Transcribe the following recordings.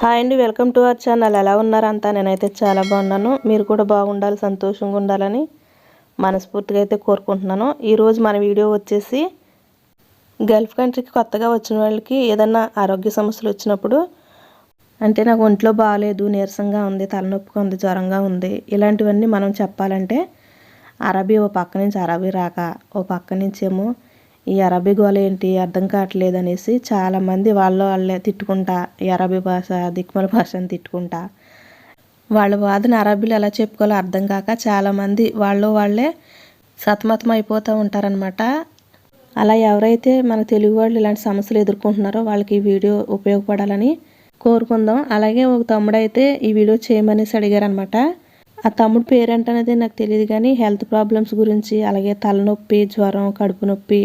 Hi అండి welcome to our channel. ఎలా ఉన్నారంతా నేనైతే చాలా బాగున్నాను. మీరు కూడా బాగుండాలి సంతోషంగా ఉండాలని మనస్ఫూర్తిగా అయితే కోరుకుంటున్నాను. ఈరోజు మన వీడియో వచ్చేసి గల్ఫ్ కంట్రీకి కొత్తగా వచ్చిన వాళ్ళకి ఏదన్నా ఆరోగ్య సమస్యలు వచ్చినప్పుడు అంటే నాకు ఒంట్లో బాగాలేదు నీరసంగా ఉంది తలనొప్పిగా ఉంది జ్వరంగా ఉంది ఇలాంటివన్నీ మనం చెప్పాలంటే అరబీ ఓ పక్క నుంచి అరబీ రాక ఓ పక్క నుంచి ఏమో ఈ అరబీ గోల ఏంటి? అర్థం కావట్లేదు అనేసి చాలామంది వాళ్ళు వాళ్ళే తిట్టుకుంటా. ఈ అరబీ భాష దిక్మల భాష అని తిట్టుకుంటా. వాళ్ళ వాదన అరబీలు ఎలా చెప్పుకోవాలో అర్థం కాక చాలామంది వాళ్ళు వాళ్ళే సతమతం అయిపోతూ ఉంటారనమాట అలా ఎవరైతే మన తెలుగు వాళ్ళు ఇలాంటి సమస్యలు ఎదుర్కొంటున్నారో వాళ్ళకి ఈ వీడియో ఉపయోగపడాలని కోరుకుందాం. అలాగే ఒక తమ్ముడు అయితే ఈ వీడియో చేయమనేసి అడిగారనమాట ఆ తమ్ముడు పేరేంటనేది నాకు తెలియదు కానీ హెల్త్ ప్రాబ్లమ్స్ గురించి అలాగే తలనొప్పి జ్వరం కడుపు నొప్పి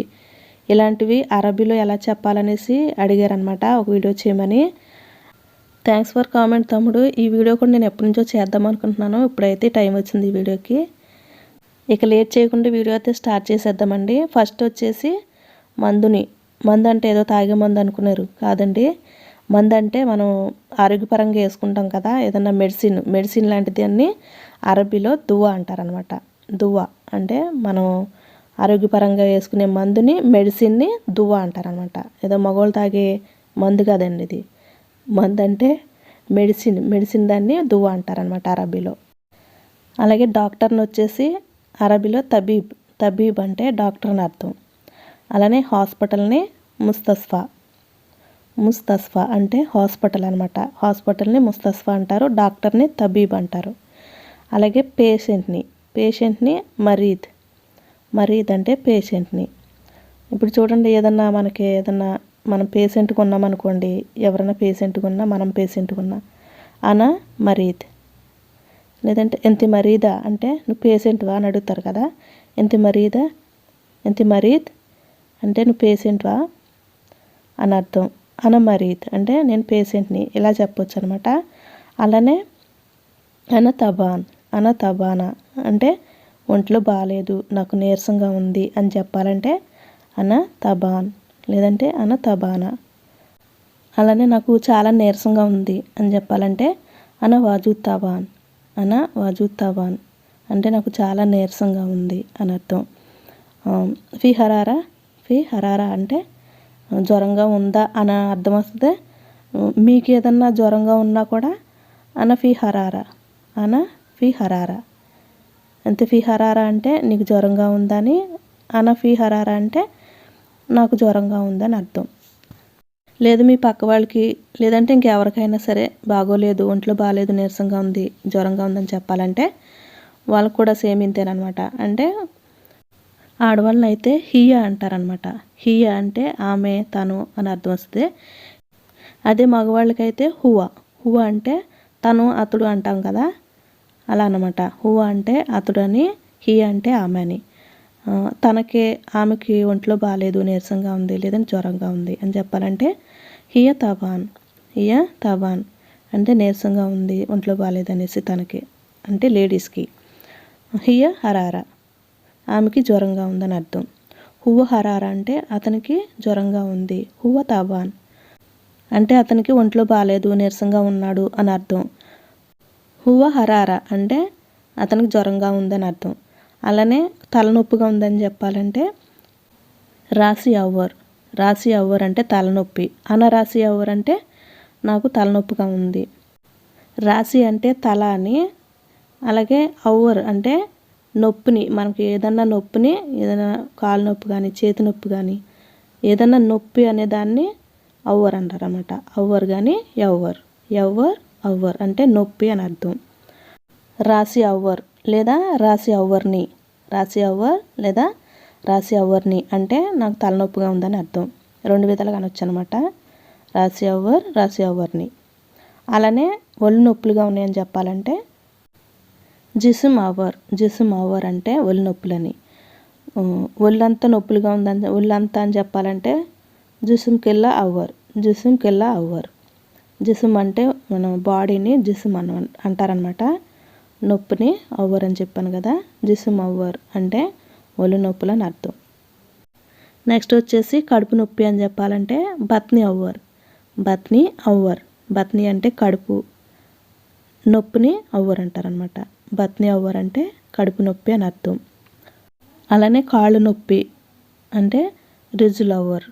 ఇలాంటివి అరబీలో ఎలా చెప్పాలనేసి అడిగారనమాట ఒక వీడియో చేయమని. థ్యాంక్స్ ఫర్ కామెంట్ తమ్ముడు. ఈ వీడియో కూడా నేను ఎప్పటి నుంచో చేద్దాం అనుకుంటున్నాను. ఇప్పుడైతే టైం వచ్చింది ఈ వీడియోకి. ఇక లేట్ చేయకుండా వీడియో అయితే స్టార్ట్ చేసేద్దామండి. ఫస్ట్ వచ్చేసి మందుని. మందు అంటే ఏదో తాగే మందు అనుకున్నారు. కాదండి. మందు అంటే మనం ఆరోగ్యపరంగా వేసుకుంటాం కదా. ఏదన్నా మెడిసిన్ మెడిసిన్ లాంటిది అన్ని అరబీలో దువ్వ అంటారనమాట దువ్వ అంటే మనం ఆరోగ్యపరంగా వేసుకునే మందుని మెడిసిన్ని దువ్వ అంటారనమాట. ఏదో మగవాళ్ళు తాగే మందు కదండి ఇది. మందు అంటే మెడిసిన్ మెడిసిన్ దాన్ని దువ్వ అంటారనమాట అరబీలో. అలాగే డాక్టర్ని వచ్చేసి అరబీలో తబీబ్ తబీబ్ అంటే డాక్టర్ అని అర్థం. అలానే హాస్పిటల్ని ముస్తస్ఫా. ముస్తస్ఫా అంటే హాస్పిటల్ అనమాట. హాస్పిటల్ని ముస్తస్ఫా అంటారు డాక్టర్ని తబీబ్ అంటారు. అలాగే పేషెంట్ని పేషెంట్ని మరీద్. మరీద్ అంటే పేషెంట్ని. ఇప్పుడు చూడండి ఏదన్నా మనకి ఏదన్నా మనం పేషెంట్గా ఉన్నామనుకోండి ఎవరైనా పేషెంట్గా ఉన్నా మనం పేషెంట్గా ఉన్నా అనా మరీద్. లేదంటే ఎంత మరీదా అంటే నువ్వు పేషెంట్వా అని అడుగుతారు కదా ఎంత మరీదా ఎంత మరీద్ అంటే నువ్వు పేషెంట్వా అని అర్థం. అన మరీద్ అంటే నేను పేషెంట్ని ఇలా చెప్పొచ్చు అనమాట. అలానే అన తబాన్ అన తబానా అంటే ఒంట్లో బాగాలేదు నాకు నీరసంగా ఉంది అని చెప్పాలంటే అన తబాన్ లేదంటే అన తబానా అలానే నాకు చాలా నీరసంగా ఉంది అని చెప్పాలంటే అన వాజూద్ తబాన్ అన వాజూద్ తబాన్ అంటే నాకు చాలా నీరసంగా ఉంది అని అర్థం. ఫీ హరారా? ఫీ హరారా అంటే జ్వరంగా ఉందా అని అర్థం వస్తుంది మీకు ఏదన్నా జ్వరంగా ఉన్నా కూడా అన ఫీ హరారా అన ఫీ హరారా. ఎంత ఫీ హరారా అంటే నీకు జ్వరంగా ఉందని? అన ఫీ హరారా అంటే నాకు జ్వరంగా ఉందని అర్థం. లేదు మీ పక్క వాళ్ళకి లేదంటే ఇంకెవరికైనా సరే బాగోలేదు ఒంట్లో బాగాలేదు నీరసంగా ఉంది జ్వరంగా ఉందని చెప్పాలంటే వాళ్ళకు కూడా సేమ్ ఇంతేనమాట అంటే ఆడవాళ్ళని అయితే హియ అంటారనమాట హియ అంటే ఆమె తను అని అర్థం వస్తుంది. అదే మగవాళ్ళకైతే హువ. హువ అంటే తను అతడు అంటాం కదా అలా అనమాట హూ అంటే అతడని హీ అంటే ఆమె అని తనకి ఆమెకి ఒంట్లో బాగాలేదు నీరసంగా ఉంది లేదంటే జ్వరంగా ఉంది అని చెప్పాలంటే హియ తబాన్ హియ తబాన్ అంటే నీరసంగా ఉంది ఒంట్లో బాగాలేదు అనేసి తనకి అంటే లేడీస్కి. హియ హరారా ఆమెకి జ్వరంగా ఉందని అర్థం. హువ హరారా అంటే అతనికి జ్వరంగా ఉంది. హువ తవాన్ అంటే అతనికి ఒంట్లో బాగాలేదు నీరసంగా ఉన్నాడు అని అర్థం. హువ హరారా అంటే అతనికి జ్వరంగా ఉందని అర్థం. అలానే తలనొప్పిగా ఉందని చెప్పాలంటే రాసి అవ్వర్. రాసి అవ్వర్ అంటే తలనొప్పి. అనరాసి అవ్వర్ అంటే నాకు తలనొప్పిగా ఉంది. రాసి అంటే తల అని అలాగే అవ్వర్ అంటే నొప్పిని మనకి ఏదన్నా నొప్పిని ఏదైనా కాలు నొప్పి కానీ చేతి నొప్పి కానీ ఏదన్నా నొప్పి అనే దాన్ని అవ్వర్ అంటారు అన్నమాట అవ్వర్ కానీ ఎవ్వర్ ఎవ్వర్ అవ్వర్ అంటే నొప్పి అని అర్థం. రాసి అవ్వర్ లేదా రాసి అవ్వర్ని రాసి అవ్వర్ లేదా రాసి అవ్వర్ని అంటే నాకు తలనొప్పిగా ఉందని అర్థం. రెండు విధాలుగా అనొచ్చు అనమాట రాసి అవ్వర్ రాసి అవ్వర్ని అలానే ఒళ్ళు నొప్పులుగా ఉన్నాయని చెప్పాలంటే జిసుమ్ అవర్. జిసుమ్ అవర్ అంటే ఒళ్ళు నొప్పులని. ఒళ్ళంతా నొప్పులుగా ఉందని ఒళ్ళంతా అని చెప్పాలంటే జుసుమ్ కిల్లా అవ్వర్ జుసుమ్ కిల్లా అవ్వర్ జుసుమ్ అంటే మనం బాడీని జిసుమ్ అన అంటారనమాట. నొప్పిని అవ్వర్ అని చెప్పాను కదా జిసుమ్ అవ్వర్ అంటే ఒళ్ళు నొప్పులు అని అర్థం. నెక్స్ట్ వచ్చేసి కడుపు నొప్పి అని చెప్పాలంటే బత్ని అవ్వర్. బత్ని అవ్వర్. బత్ని అంటే కడుపు. నొప్పిని అవ్వరు అంటారనమాట. బత్ని అవ్వర్ అంటే కడుపు నొప్పి అని అర్థం. అలానే కాళ్ళు నొప్పి అంటే రిజుల్ అవ్వర్.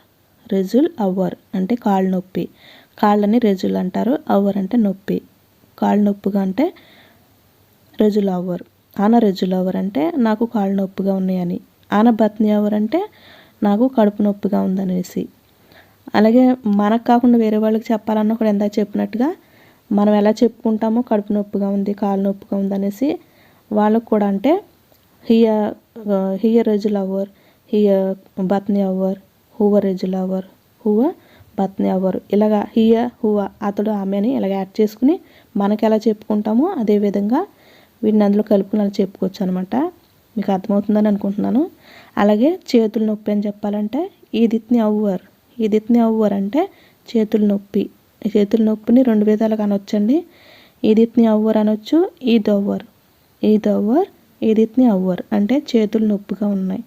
రిజుల్ అవ్వర్ అంటే కాళ్ళు నొప్పి. కాళ్ళని రెజులు అంటారు అవ్వర్ అంటే నొప్పి. కాళ్ళు నొప్పిగా అంటే రెజులు అవ్వర్. ఆన రెజులు అవ్వర్ అంటే నాకు కాళ్ళు నొప్పిగా ఉన్నాయని. ఆన బత్ని అవ్వర్ అంటే నాకు కడుపు నొప్పిగా ఉందనేసి. అలాగే మనకు కాకుండా వేరే వాళ్ళకి చెప్పాలన్నా కూడా ఎంత చెప్పినట్టుగా మనం ఎలా చెప్పుకుంటామో కడుపు నొప్పిగా ఉంది కాళ్ళు నొప్పిగా ఉంది అనేసి వాళ్ళకు కూడా అంటే హియ హియ రెజుల్ అవ్వర్ హియ బత్ని అవ్వర్ హువ రెజుల్ అవ్వర్ హువ భర్తని అవ్వరు. ఇలాగా హియ హువ అతడు ఆమె అని ఇలాగ యాడ్ చేసుకుని మనకి ఎలా చెప్పుకుంటామో అదేవిధంగా వీటిని అందులో కలుపుకుని అలా చెప్పుకోవచ్చు అనమాట మీకు అర్థమవుతుందని అనుకుంటున్నాను. అలాగే చేతులు నొప్పి అని చెప్పాలంటే ఈదిత్ని అవ్వర్. ఈదిత్ని అవ్వర్ అంటే చేతులు నొప్పి. చేతుల నొప్పిని రెండు విధాలుగా అనొచ్చండి. ఈదిత్ని అవ్వర్ అనొచ్చు ఈదవ్వర్ అవ్వర్ అవ్వర్ ఈదిత్ని అవ్వర్ అంటే చేతులు నొప్పిగా ఉన్నాయి.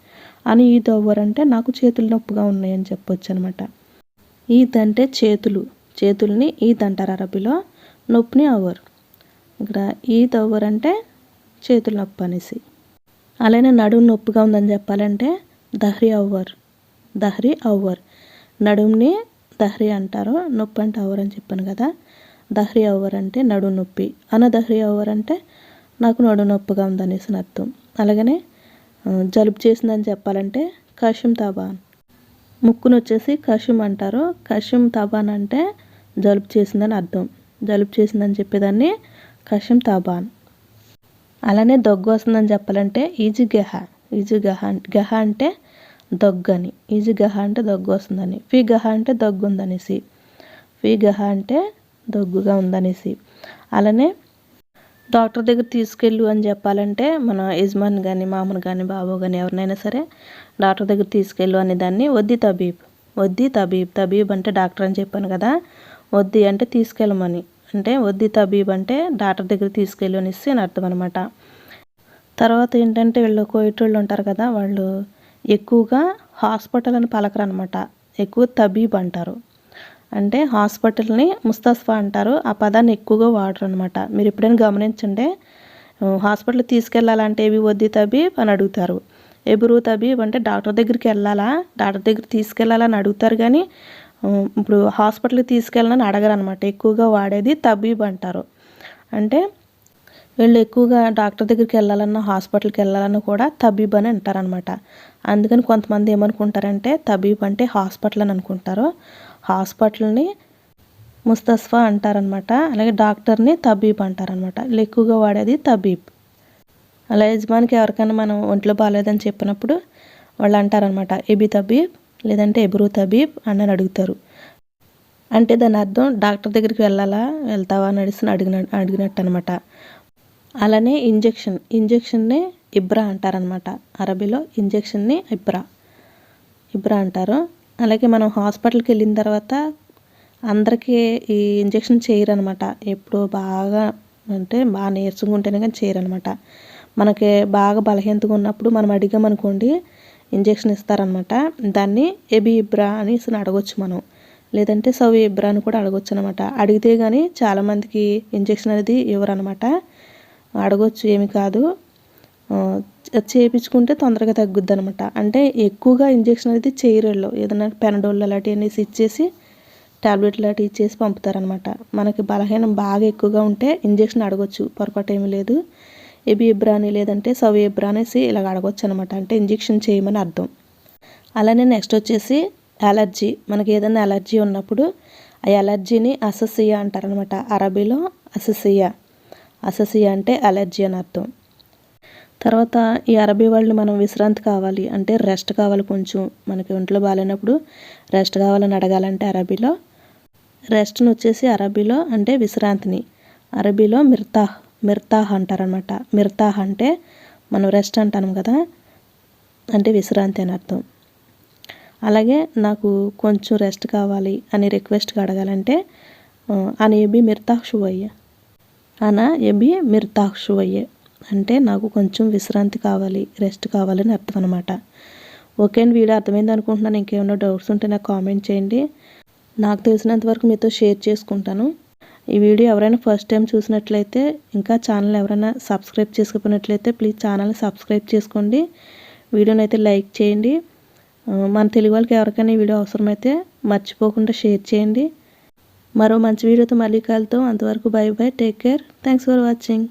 అని ఈద్ అవ్వర్ అంటే నాకు చేతులు నొప్పిగా ఉన్నాయి అని చెప్పొచ్చు అనమాట ఈద్ అంటే చేతులు. చేతుల్ని ఈద్ అంటారు అరబీలో నొప్పిని అవ్వర్. ఇక్కడ ఈద్ అవ్వర్ అంటే చేతులు నొప్పి అనేసి. అలానే నడుము నొప్పిగా ఉందని చెప్పాలంటే దహ్రీ అవ్వర్. దహ్రీ అవ్వర్. నడుముని దహ్రీ అంటారు. నొప్పి అంటే అవ్వర్ అని చెప్పాను కదా. దహ్రీ అవ్వర్ అంటే నడుము నొప్పి. అన దహ్రీ అవ్వర్ అంటే నాకు నడుము నొప్పిగా ఉందనేసి అర్థం. అలాగనే జలుబు చేసిందని చెప్పాలంటే కషిం తాబాన్ ముక్కును వచ్చేసి కషిం అంటారు. కషిం తబాన్ అంటే జలుబు చేసిందని అర్థం. జలుబు చేసిందని చెప్పేదాన్ని కషిం తబాన్. అలానే దగ్గు వస్తుందని చెప్పాలంటే ఈజీ గెహ. ఈజీ గహ గహ అంటే దగ్గు అని ఈజీ గహ అంటే దగ్గు వస్తుందని. ఫీ గహ అంటే దగ్గు ఉందనేసి. ఫీ గహ అంటే దగ్గుగా ఉందనేసి. అలానే డాక్టర్ దగ్గర తీసుకెళ్ళు అని చెప్పాలంటే మన యజమాని కానీ మామను కానీ బాబు కానీ ఎవరినైనా సరే డాక్టర్ దగ్గర తీసుకెళ్ళు అనే దాన్ని వద్ది తబీబ్. వద్ది తబీబ్. తబీబ్ అంటే డాక్టర్ అని చెప్పాను కదా. వద్ది అంటే తీసుకెళ్ళమని. అంటే వద్ది తబీబ్ అంటే డాక్టర్ దగ్గర తీసుకెళ్ళు అనేసి అని అర్థం అనమాట తర్వాత ఏంటంటే వీళ్ళు కోయిటోళ్ళు ఉంటారు కదా వాళ్ళు ఎక్కువగా హాస్పిటల్ అని పలకరు అనమాట ఎక్కువ తబీబ్ అంటారు. అంటే హాస్పిటల్ని ముస్తస్ఫా అంటారు. ఆ పదాన్ని ఎక్కువగా వాడరు అనమాట మీరు ఎప్పుడైనా గమనించండి హాస్పిటల్ తీసుకెళ్ళాలంటే ఏవి వద్ది తబీబ్ అని అడుగుతారు. ఎబురు తబీబ్ అంటే డాక్టర్ దగ్గరికి వెళ్ళాలా? డాక్టర్ దగ్గర తీసుకెళ్ళాలని అడుగుతారు కానీ ఇప్పుడు హాస్పిటల్కి తీసుకెళ్ళాలని అడగరు అనమాట ఎక్కువగా వాడేది తబీబ్ అంటారు. అంటే వీళ్ళు ఎక్కువగా డాక్టర్ దగ్గరికి వెళ్ళాలన్నా హాస్పిటల్కి వెళ్ళాలన్నా కూడా తబీబ్ అని అంటారనమాట అందుకని కొంతమంది ఏమనుకుంటారంటే తబీబ్ అంటే హాస్పిటల్ అని అనుకుంటారు. హాస్పిటల్ని ముస్తస్ఫా అంటారనమాట. అలాగే డాక్టర్ని తబీబ్ అంటారనమాట. వీళ్ళు ఎక్కువగా వాడేది తబీబ్. అలా యజమానికి ఎవరికైనా మనం ఒంట్లో బాగాలేదని చెప్పినప్పుడు వాళ్ళు అంటారనమాట ఎబి తబీబ్ లేదంటే ఎబ్రూ తబీబ్ అని అడుగుతారు. అంటే దాని అర్థం డాక్టర్ దగ్గరికి వెళ్ళాలా వెళ్తావా అని అడిసి అడిగిన అడిగినట్టు అనమాట అలానే ఇంజెక్షన్ ఇంజెక్షన్ని ఇబ్రా అంటారనమాట. అరబీలో ఇంజెక్షన్ని ఇబ్రా. ఇబ్రా అంటారు. అలాగే మనం హాస్పిటల్కి వెళ్ళిన తర్వాత అందరికీ ఈ ఇంజెక్షన్ చేయరనమాట. ఎప్పుడు బాగా అంటే బాగా నీరసంగా ఉంటేనే కానీ చేయరనమాట. మనకి బాగా బలహీనతగా ఉన్నప్పుడు మనం అడిగామనుకోండి ఇంజెక్షన్ ఇస్తారనమాట. దాన్ని ఎబి ఇబ్రా అని అడగొచ్చు మనం. లేదంటే సవి ఇబ్రా అని కూడా అడగొచ్చు అనమాట. అడిగితే కానీ చాలామందికి ఇంజెక్షన్ అనేది ఇవ్వరనమాట. అడగొచ్చు ఏమి కాదు. చేయించుకుంటే తొందరగా తగ్గుద్ది అనమాట అంటే ఎక్కువగా ఇంజెక్షన్ అనేది చేయరు ఏదైనా పెనడోల్ అలాంటివన్నీ ఇచ్చేసి టాబ్లెట్ లాంటివి ఇచ్చేసి పంపుతారనమాట మనకి బలహీనం బాగా ఎక్కువగా ఉంటే ఇంజెక్షన్ అడగొచ్చు. పొరపాటు ఏమీ లేదు. ఎబి ఇబ్రాని లేదంటే సవి ఇబ్రా అనేసి ఇలాగ అడగొచ్చు అనమాట అంటే ఇంజెక్షన్ చేయమని అర్థం. అలానే నెక్స్ట్ వచ్చేసి అలర్జీ. మనకి ఏదైనా అలర్జీ ఉన్నప్పుడు ఆ అలర్జీని అససియా అంటారనమాట అరబీలో అససియా. అససియా అంటే అలర్జీ అని అర్థం. తర్వాత ఈ అరబీ వాళ్ళని మనం విశ్రాంతి కావాలి అంటే రెస్ట్ కావాలి కొంచెం. మనకి ఒంట్లో బాగాలేనప్పుడు రెస్ట్ కావాలని అడగాలంటే అరబీలో. రెస్ట్ని వచ్చేసి అరబీలో అంటే విశ్రాంతిని. అరబీలో మిర్తాహ్ మిర్తాహ్ అంటారనమాట మిర్తాహ్ అంటే మనం రెస్ట్ అంటాం కదా అంటే విశ్రాంతి అని అర్థం. అలాగే నాకు కొంచెం రెస్ట్ కావాలి అని రిక్వెస్ట్గా అడగాలంటే అని ఏబి మిర్తాహ్ షువయ్య. అనా ఏబి మిర్తాహ్ షువయ్యే. అంటే నాకు కొంచెం విశ్రాంతి కావాలి రెస్ట్ కావాలని అర్థం అనమాట ఓకే అండి వీడియో అర్థమైంది అనుకుంటున్నాను. ఇంకేమైనా డౌట్స్ ఉంటే నాకు కామెంట్ చేయండి. నాకు తెలిసినంత వరకు మీతో షేర్ చేసుకుంటాను. ఈ వీడియో ఎవరైనా ఫస్ట్ టైం చూసినట్లయితే ఇంకా ఛానల్ ఎవరైనా సబ్స్క్రైబ్ చేసుకోకపోయినట్లయితే ప్లీజ్ ఛానల్ని సబ్స్క్రైబ్ చేసుకోండి. వీడియోని అయితే లైక్ చేయండి. మన తెలుగు వాళ్ళకి ఎవరికైనా ఈ వీడియో అవసరమైతే మర్చిపోకుండా షేర్ చేయండి. మరో మంచి వీడియోతో మళ్ళీ కలుద్దాం. అంతవరకు bye bye take care. Thanks for watching.